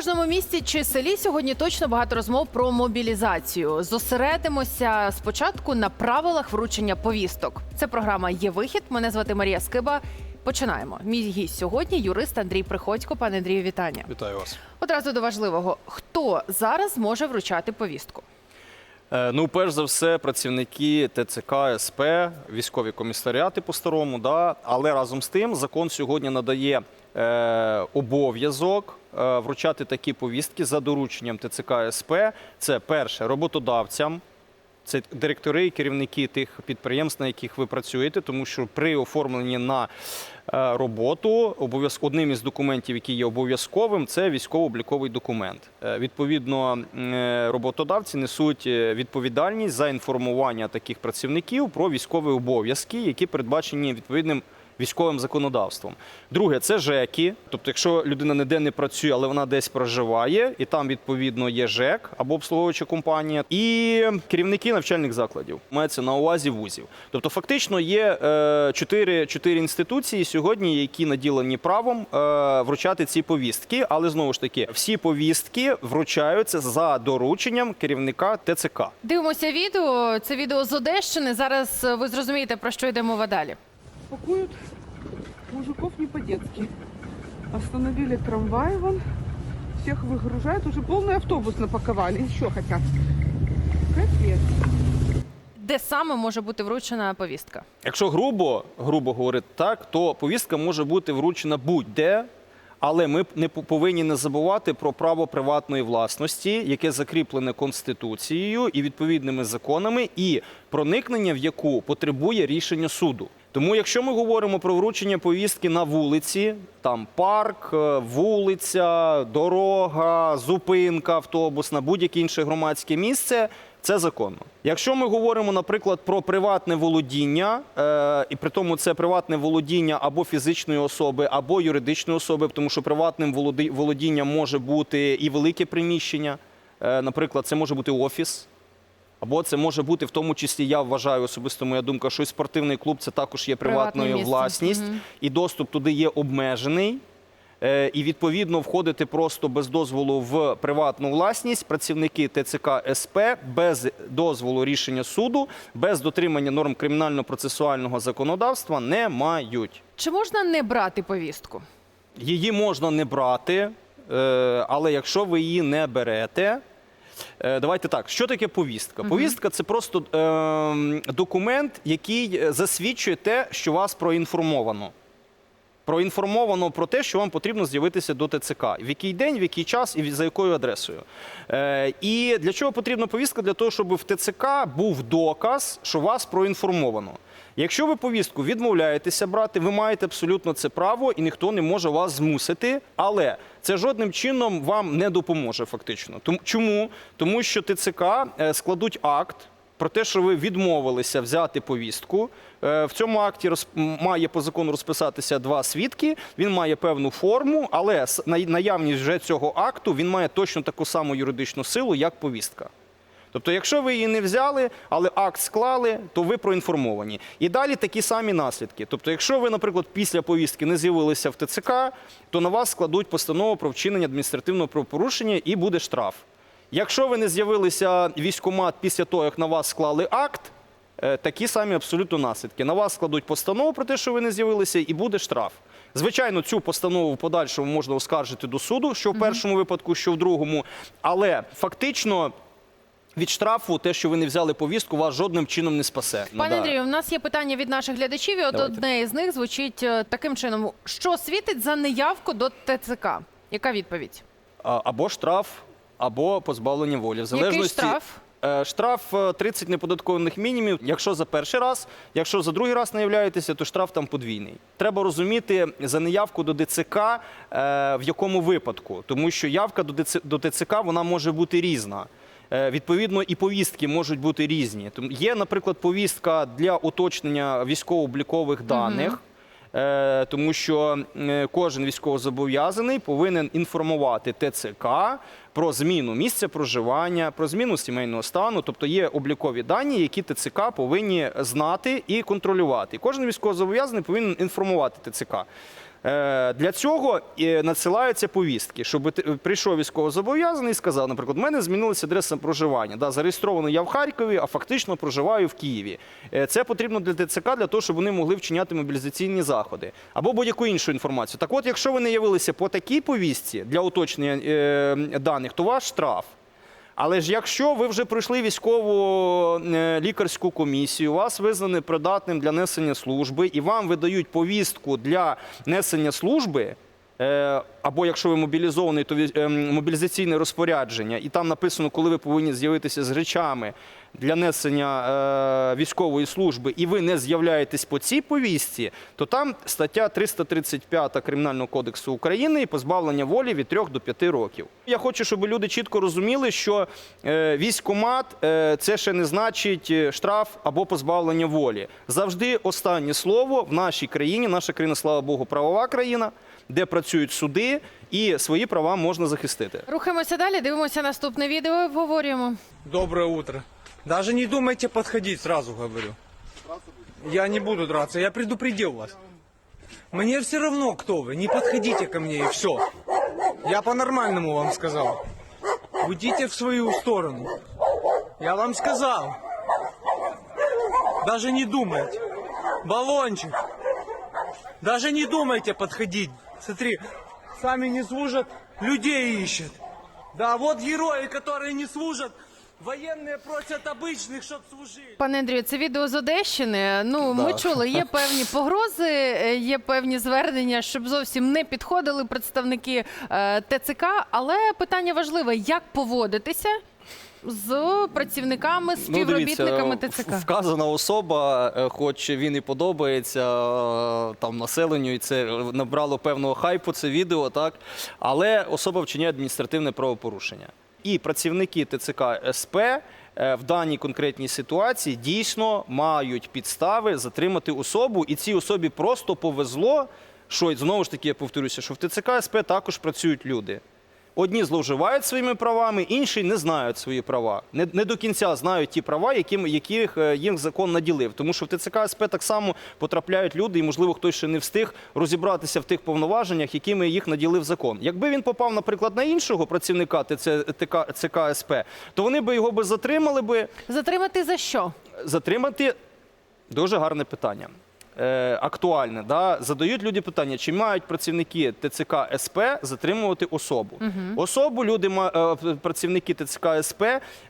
кожному місті чи селі сьогодні точно багато розмов про мобілізацію. Зосередимося спочатку на правилах вручення повісток. Це програма Є вихід. Мене звати Марія Скиба. Починаємо. Мій гість сьогодні юрист Андрій Приходько. Пане Андрію, вітання. Вітаю вас. Одразу до важливого: хто зараз може вручати повістку? Е, Ну, перш за все, працівники ТЦК, СП, військові комісаріати по-старому, да? але разом з тим закон сьогодні надає е, обов'язок вручати такі повістки за дорученням ТЦК СП. Це перше роботодавцям. Це директори і керівники тих підприємств, на яких ви працюєте, тому що при оформленні на е, роботу одним із документів, який є обов'язковим, це військово-обліковий документ. Е, Відповідно, е, роботодавці несуть е, відповідальність за інформування таких працівників про військові обов'язки, які передбачені відповідним військовим законодавством. Друге, це ЖЕКи. Тобто, якщо людина ніде не працює, але вона десь проживає, і там відповідно є ЖЕК або обслуговуюча компанія, і керівники навчальних закладів мається на увазі вузів. Тобто, фактично є е, чотири, інституції сьогодні, які наділені правом е, вручати ці повістки. Але знову ж таки, всі повістки вручаються за дорученням керівника ТЦК. Дивимося відео. Це відео з Одещини. Зараз е, ви зрозумієте про що йде мова далі. пакуют мужиков не по-детски. Остановили трамвай вон, всех выгружают, уже полный автобус напаковали, еще хотят. Капец. Де саме може бути вручена повістка? Якщо грубо, грубо говорити так, то повістка може бути вручена будь-де, але ми не по- повинні не забувати про право приватної власності, яке закріплене Конституцією і відповідними законами, і проникнення в яку потребує рішення суду. Тому, якщо ми говоримо про вручення повістки на вулиці, там парк, е, вулиця, дорога, зупинка автобусна, будь-яке інше громадське місце, це законно. Якщо ми говоримо, наприклад, про приватне володіння, е, і при тому це приватне володіння або фізичної особи, або юридичної особи, тому що приватним володінням може бути і велике приміщення. Е, наприклад, це може бути офіс. Або це може бути в тому числі, я вважаю особисто моя думка, що і спортивний клуб це також є Приватне приватною місце. власність, Мгм. і доступ туди є обмежений. Е, І відповідно входити просто без дозволу в приватну власність працівники ТЦК СП без дозволу рішення суду, без дотримання норм кримінально-процесуального законодавства не мають. Чи можна не брати повістку? Її можна не брати, е, але якщо ви її не берете. Е, Давайте так, що таке повістка? Повістка це просто е, документ, який е, засвідчує те, що вас проінформовано. Проінформовано про те, що вам потрібно з'явитися до ТЦК. В який день, в який час і за якою адресою. Е, і для чого потрібна повістка? Для того, щоб в ТЦК був доказ, що вас проінформовано. Якщо ви повістку відмовляєтеся брати, ви маєте абсолютно це право, і ніхто не може вас змусити. Але це жодним чином вам не допоможе фактично. Чому? Тому що ТЦК е, складуть акт про те, що ви відмовилися взяти повістку. Е, В цьому акті має по закону розписатися два свідки. Він має певну форму, але наявність вже цього акту він має точно таку саму юридичну силу, як повістка. Тобто, якщо ви її не взяли, але акт склали, то ви проінформовані. І далі такі самі наслідки. Тобто, якщо ви, наприклад, після повістки не з'явилися в ТЦК, то на вас складуть постанову про вчинення адміністративного правопорушення і буде штраф. Якщо ви не з'явилися в військкомат після того, як на вас склали акт, е, такі самі абсолютно наслідки. На вас складуть постанову про те, що ви не з'явилися, і буде штраф. Звичайно, цю постанову в подальшому можна оскаржити до суду, що в першому випадку, що в другому. Але фактично від штрафу, те, що ви не взяли повістку, вас жодним чином не спасе. Ну, Пане да. Андрію, у нас є питання від наших глядачів, і от Давайте. одне із них звучить е, таким чином: що світить за неявку до ТЦК? Яка відповідь? А- або штраф, або позбавлення волі. В Який залежності штраф? Е, Штраф е, 30 неподаткованих мінімумів. Якщо за перший раз, якщо за другий раз не являєтеся, то штраф там подвійний. Треба розуміти за неявку до ДЦК е, в якому випадку, тому що явка до ДЦ до ТЦК вона може бути різна. Е, Відповідно, і повістки можуть бути різні. Є, наприклад, повістка для уточнення військово-облікових даних. Е, тому що е, кожен військовозобов'язаний повинен інформувати ТЦК про зміну місця проживання, про зміну сімейного стану. Тобто є облікові дані, які ТЦК повинні знати і контролювати. І кожен військовозобов'язаний повинен інформувати ТЦК. Е, Для цього е, надсилаються повістки, щоб прийшов військовозобов'язаний і сказав, наприклад, у мене змінилася адреса проживання. Да, зареєстровано я в Харкові, а фактично проживаю в Києві. Е, Це потрібно для ТЦК для того, щоб вони могли вчиняти мобілізаційні заходи або будь-яку іншу інформацію. Так от, якщо ви не явилися по такій повістці для уточнення е, даних, то ваш штраф. Але ж якщо ви вже пройшли військову е, лікарську комісію, вас визнані придатним для несення служби, і вам видають повістку для несення служби. е, Або якщо ви мобілізований, то ем, мобілізаційне розпорядження, і там написано, коли ви повинні з'явитися з речами для несення е, військової служби, і ви не з'являєтесь по цій повістці, то там стаття 335 Кримінального кодексу України і позбавлення волі від 3 до 5 років. Я хочу, щоб люди чітко розуміли, що е, військкомат е, це ще не значить штраф або позбавлення волі. Завжди останнє слово в нашій країні. Наша країна, слава Богу, правова країна, де працюють суди, і свої права можна захистити. Рухаємося далі, дивимося наступне відео і обговорюємо. Доброе утро. Даже не думайте подходить, сразу говорю. Я не буду драться, я предупредил вас. Мне все равно, кто вы, не подходите ко мне и все. Я по-нормальному вам сказал. Уйдите в свою сторону. Я вам сказал. Даже не думайте. Баллончик. Даже не думайте подходить. Смотри, сами не служат, людей ищет. Да, вот герои, которые не служат, военные просят обычных, чтоб служили. Пане Андрію, це відео з Одещини. Ну, ми Да. чули, є певні погрози, е, є певні звернення, щоб зовсім не підходили представники е, ТЦК. Але питання важливе: як поводитися з працівниками, співробітниками Ну, ТЦК? в- Вказана особа, е, хоч він і подобається е, там населенню, і це набрало певного хайпу, це відео, так але особа вчиняє адміністративне правопорушення. І працівники ТЦК СП е, в даній конкретній ситуації дійсно мають підстави затримати особу, і цій особі просто повезло. Що знову ж таки я повторюся, що в ТЦК СП також працюють люди. Одні зловживають своїми правами, інші не знають свої права. Не, не до кінця знають ті права, яким, яких е, їм закон наділив. Тому що в ТЦК СП так само потрапляють люди, і, можливо, хтось ще не встиг розібратися в тих повноваженнях, якими їх наділив закон. Якби він попав, наприклад, на іншого працівника ТЦ, ТК, ЦК СП, то вони би його би затримали би. Затримати за що? Затримати дуже гарне питання. Е, актуальне. Да? Задають люди питання, чи мають працівники ТЦК СП затримувати особу. Особу люди, е, працівники ТЦК СП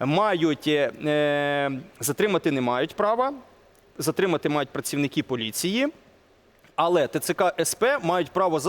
мають е, затримати не мають права, затримати мають працівники поліції. Але ТЦК СП мають право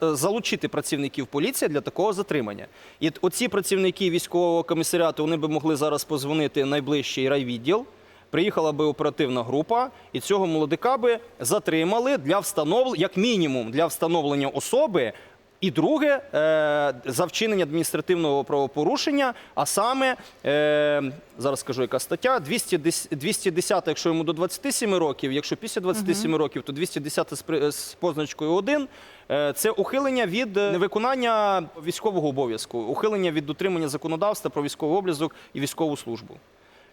залучити працівників поліції для такого затримання. І оці працівники військового комісаріату вони би могли зараз позвонити найближчий райвідділ. Приїхала би оперативна група, і цього молодика би затримали для встановлення, як мінімум, для встановлення особи. І друге, е, за вчинення адміністративного правопорушення, а саме, е, зараз скажу, яка стаття, 210, 210 якщо йому до 27 років, якщо після 27 років, то 210 з, позначкою 1, е, це ухилення від невиконання військового обов'язку, ухилення від дотримання законодавства про військовий обов'язок і військову службу.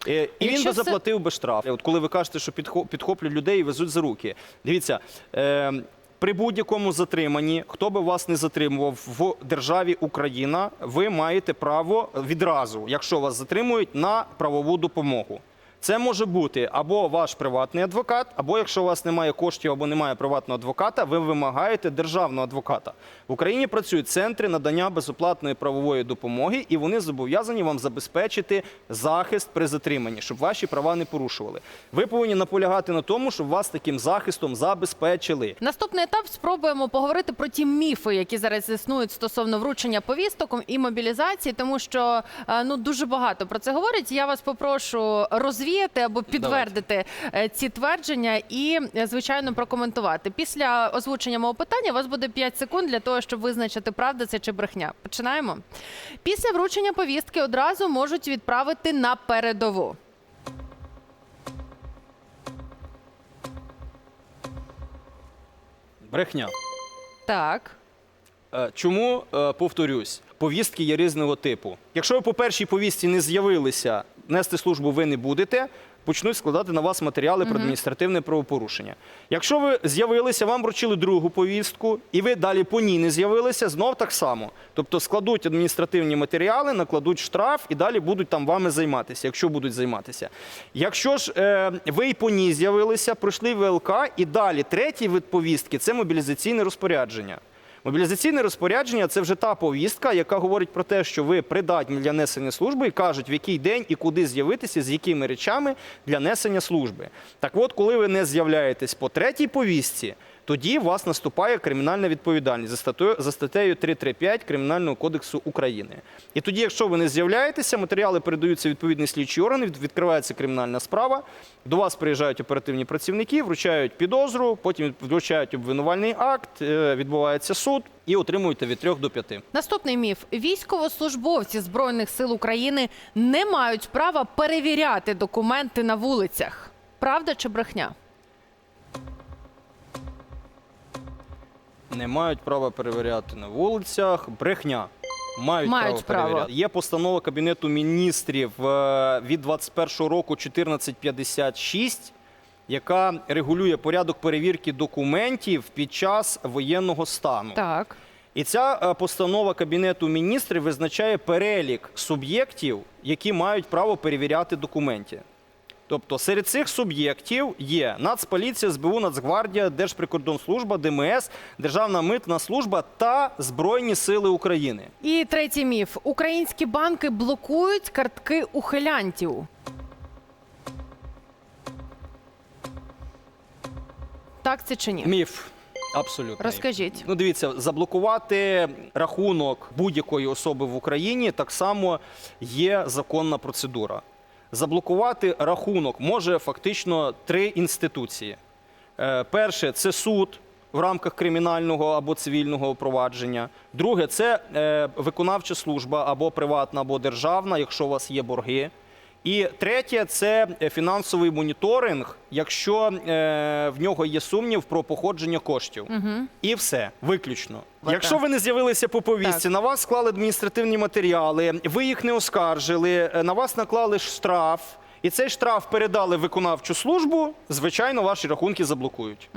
І він би все- заплатив би штраф. От коли ви кажете, що підхо- підхоплюють людей і везуть за руки. Дивіться, е, при будь-якому затриманні, хто би вас не затримував в державі Україна, ви маєте право відразу, якщо вас затримують, на правову допомогу. Це може бути або ваш приватний адвокат, або якщо у вас немає коштів або немає приватного адвоката, ви вимагаєте державного адвоката. В Україні працюють центри надання безоплатної правової допомоги, і вони зобов'язані вам забезпечити захист при затриманні, щоб ваші права не порушували. Ви повинні наполягати на тому, щоб вас таким захистом забезпечили. Наступний етап спробуємо поговорити про ті міфи, які зараз існують стосовно вручення повісток і мобілізації, тому що е, ну дуже багато про це говорять. Я вас попрошу розвіяти або підтвердити е, ці твердження і, е, звичайно, прокоментувати. Після озвучення мого питання у вас буде 5 секунд для того, щоб визначити, правда це чи брехня. Починаємо. Після вручення повістки одразу можуть відправити на передову. Брехня. Так. Е, Чому Е, повторюсь? Повістки є різного типу. Якщо ви по першій повістці не з'явилися, нести службу ви не будете. почнуть складати на вас матеріали про адміністративне правопорушення. Якщо ви з'явилися, вам вручили другу повістку, і ви далі по ній не з'явилися, знов так само. Тобто складуть адміністративні матеріали, накладуть штраф і далі будуть там вами займатися, якщо будуть займатися. Якщо ж е, ви і по ній з'явилися, пройшли ВЛК, і далі третій вид повістки це мобілізаційне розпорядження. Мобілізаційне розпорядження це вже та повістка, яка говорить про те, що ви придатні для несення служби і кажуть, в який день і куди з'явитися, з якими речами для несення служби. Так от, коли ви не з'являєтесь по третій повістці, тоді у вас наступає кримінальна відповідальність за статтею, за статтею 335 Кримінального кодексу України. І тоді, якщо ви не з'являєтеся, матеріали передаються в відповідний слідчий орган, відкривається кримінальна справа. До вас приїжджають оперативні працівники, вручають підозру, потім вручають обвинувальний акт, е, відбувається суд і отримуєте від 3 до 5. Наступний міф: військовослужбовці збройних сил України не мають права перевіряти документи на вулицях. Правда чи брехня? Не мають права перевіряти на вулицях. Брехня. Мають, Мають право, право. перевіряти. Є постанова Кабінету міністрів е, від 21 року 1456, яка регулює порядок перевірки документів під час воєнного стану. Так. І ця е, постанова Кабінету міністрів визначає перелік суб'єктів, які мають право перевіряти документи. Тобто серед цих суб'єктів є Нацполіція, СБУ, Нацгвардія, Держприкордонслужба, ДМС, Державна митна служба та Збройні Сили України. І третій міф: українські банки блокують картки ухилянтів. Так це чи ні? Міф. Абсолютно. Розкажіть. Ну, дивіться, заблокувати рахунок будь-якої особи в Україні так само є законна процедура. Заблокувати рахунок може фактично три інституції. Е, Перше це суд в рамках кримінального або цивільного провадження. Друге це е, виконавча служба або приватна, або державна, якщо у вас є борги. І третє це фінансовий моніторинг, якщо е, в нього є сумнів про походження коштів. І все, виключно. Якщо ви не з'явилися по повістці, Так. на вас склали адміністративні матеріали, ви їх не оскаржили, е, на вас наклали штраф, і цей штраф передали виконавчу службу, звичайно, ваші рахунки заблокують.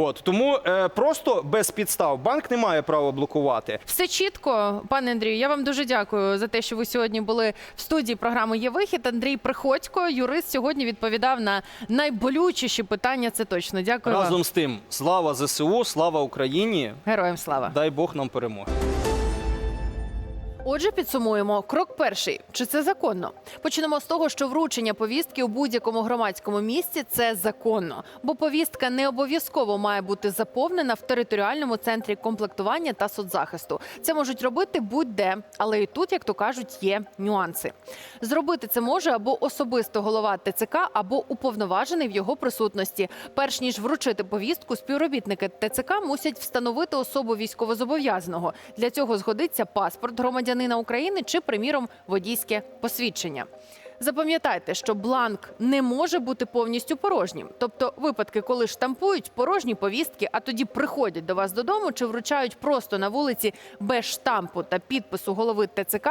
От тому е, просто без підстав банк не має права блокувати. Все чітко, пане Андрію. Я вам дуже дякую за те, що ви сьогодні були в студії програми Є вихід. Андрій Приходько, юрист, сьогодні відповідав на найболючіші питання. Це точно. Дякую Разом вам. з тим, слава ЗСУ, слава Україні! Героям слава. Дай Бог нам перемоги. Отже, підсумуємо. Крок перший. Чи це законно? Почнемо з того, що вручення повістки у будь-якому громадському місці це законно, бо повістка не обов'язково має бути заповнена в територіальному центрі комплектування та соцзахисту. Це можуть робити будь-де, але і тут, як то кажуть, є нюанси. Зробити це може або особисто голова ТЦК, або уповноважений в його присутності. Перш ніж вручити повістку, співробітники ТЦК мусять встановити особу військовозобов'язаного. Для цього згодиться паспорт громадянина України чи, приміром, водійське посвідчення. Запам'ятайте, що бланк не може бути повністю порожнім. Тобто, випадки, коли штампують порожні повістки, а тоді приходять до вас додому чи вручають просто на вулиці без штампу та підпису голови ТЦК.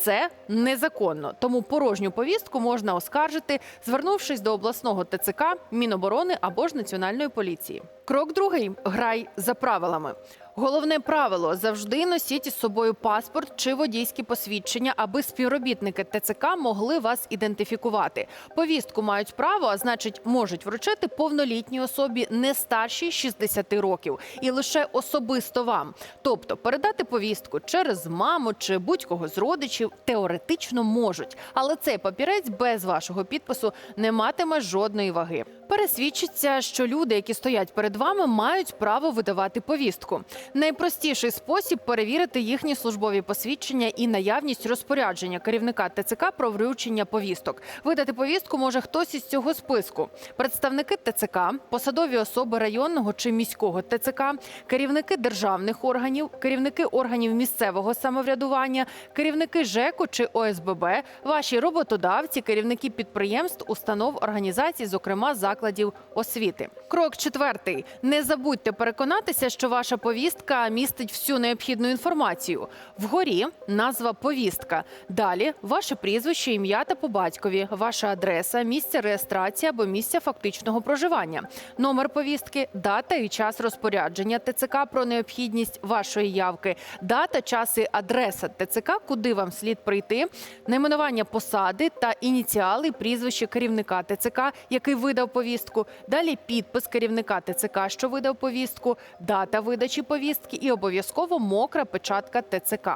Це незаконно, тому порожню повістку можна оскаржити, звернувшись до обласного ТЦК, Міноборони або ж Національної поліції. Крок другий грай за правилами. Головне правило завжди носіть із собою паспорт чи водійське посвідчення, аби співробітники ТЦК могли вас ідентифікувати. Повістку мають право, а значить, можуть вручити повнолітній особі не старшій 60 років і лише особисто вам. Тобто передати повістку через маму чи будь-кого з родичів теоретично можуть, але цей папірець без вашого підпису не матиме жодної ваги. Пересвідчиться, що люди, які стоять перед вами, мають право видавати повістку. Найпростіший спосіб перевірити їхні службові посвідчення і наявність розпорядження керівника ТЦК про вручення повісток. Видати повістку може хтось із цього списку: представники ТЦК, посадові особи районного чи міського ТЦК, керівники державних органів, керівники органів місцевого самоврядування, керівники ЖЕКу чи ОСББ, ваші роботодавці, керівники підприємств, установ, організацій, зокрема закладів закладів освіти. Крок четвертий: не забудьте переконатися, що ваша повістка містить всю необхідну інформацію. Вгорі назва повістка. Далі ваше прізвище, ім'я та по батькові, ваша адреса, місце реєстрації або місце фактичного проживання, номер повістки, дата і час розпорядження ТЦК про необхідність вашої явки, дата, час і адреса ТЦК, куди вам слід прийти, найменування посади та ініціали, прізвище керівника ТЦК, який видав повістку. Далі підпис керівника ТЦК, що видав повістку, дата видачі повістки і обов'язково мокра печатка ТЦК.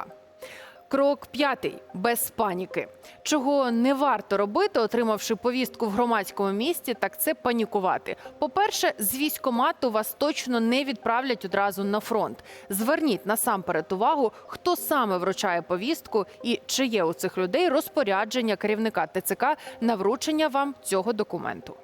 Крок п'ятий без паніки. Чого не варто робити, отримавши повістку в громадському місті, так це панікувати. По-перше, з військомату вас точно не відправлять одразу на фронт. Зверніть насамперед увагу, хто саме вручає повістку і чи є у цих людей розпорядження керівника ТЦК на вручення вам цього документу.